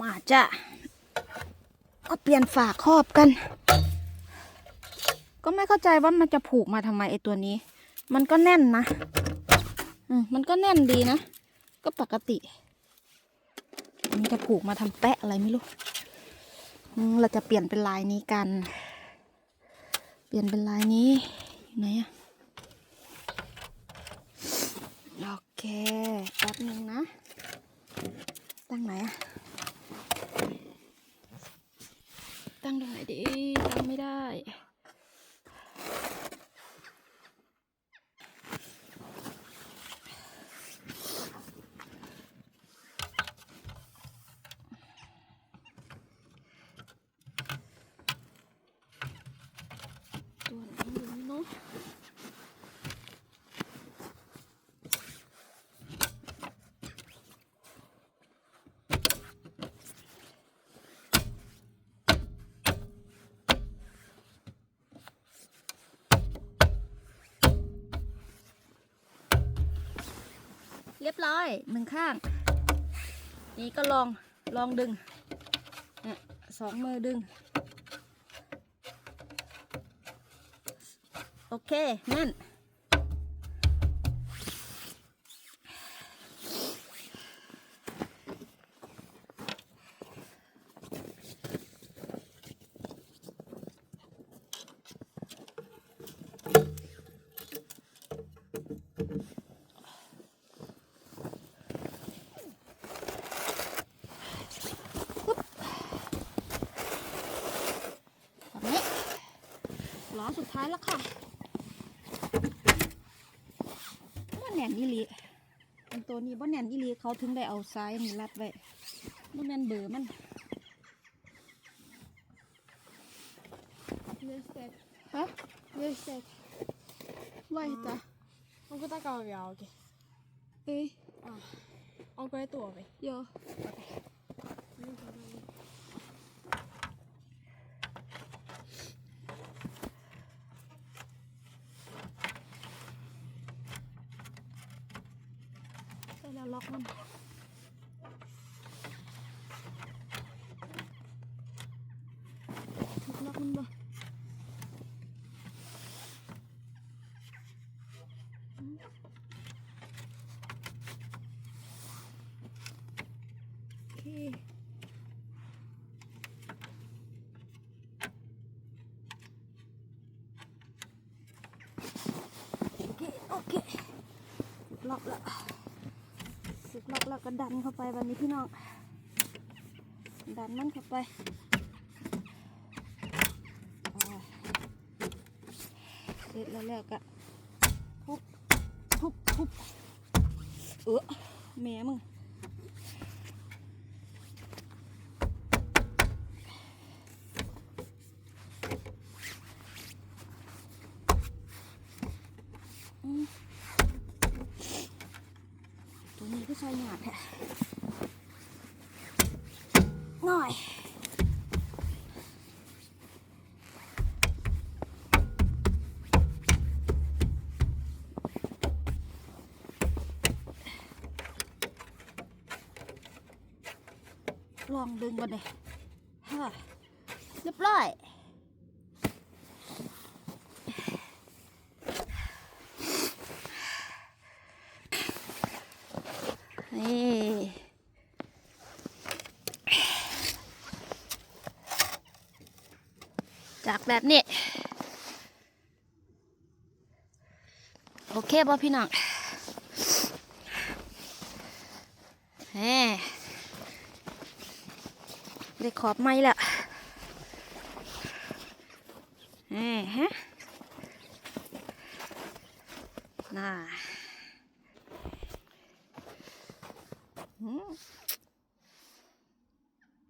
มาจ้ะก็เปลี่ยนฝาครอบกัน ก็ไม่เข้าใจว่ามันจะผูกมาทำไมไอตัวนี้ มันก็แน่นนะอืมมันก็แน่นดีนะ ก็ปกติมันจะผูกมาทำแปะอะไรไม่รู้เราจะเปลี่ยนเป็นลายนี้กัน เปลี่ยนเป็นลายนี้ อยู่ไหนอะโอเค แป๊บนึงนะ ตั้งไหนอะตั้งตรงไหน ดีจำไม่ได้ ตัวไหนอยู่นี่เนาะ เรียบร้อยหนึ่งข้าง นี่ก็ลองลองดึงเนี่ยสองมือดึง โอเคแน่น ล้อสุดท้ายแล้วค่ะบ่แน่นอีหลีอันตัวนี้บ่แน่นอีหลีเขาถึงได้เอาซ้ายนี่รัดไว้บ่แม่นเบอร์มัน Lustigt. ฮะ Lustigt. ไว้จ้ะ Onko takaovi auki? เอ้ย Onko etuovi? เดี๋ยวใส่แล้วล็อกมันล็อกมันบ่โอเคโอเคโอเค ล็อกแล้วสึกล็อก แล้วก็ดันเข้าไปวันนี้พี่น้อง ดันมันเข้าไปเสร็จแล้วแล้วก็ทุบทุบทุบเออแม่มึง ตัวนี้ก็ใช้หยาดแท้หน่อยลองดึงก่อนเลยฮ่าเรียบร้อย นี่จากแบบนี้ โอเคป่ะพี่น้องแหมได้ขอบไม้แล้วแหมฮะน่า อืม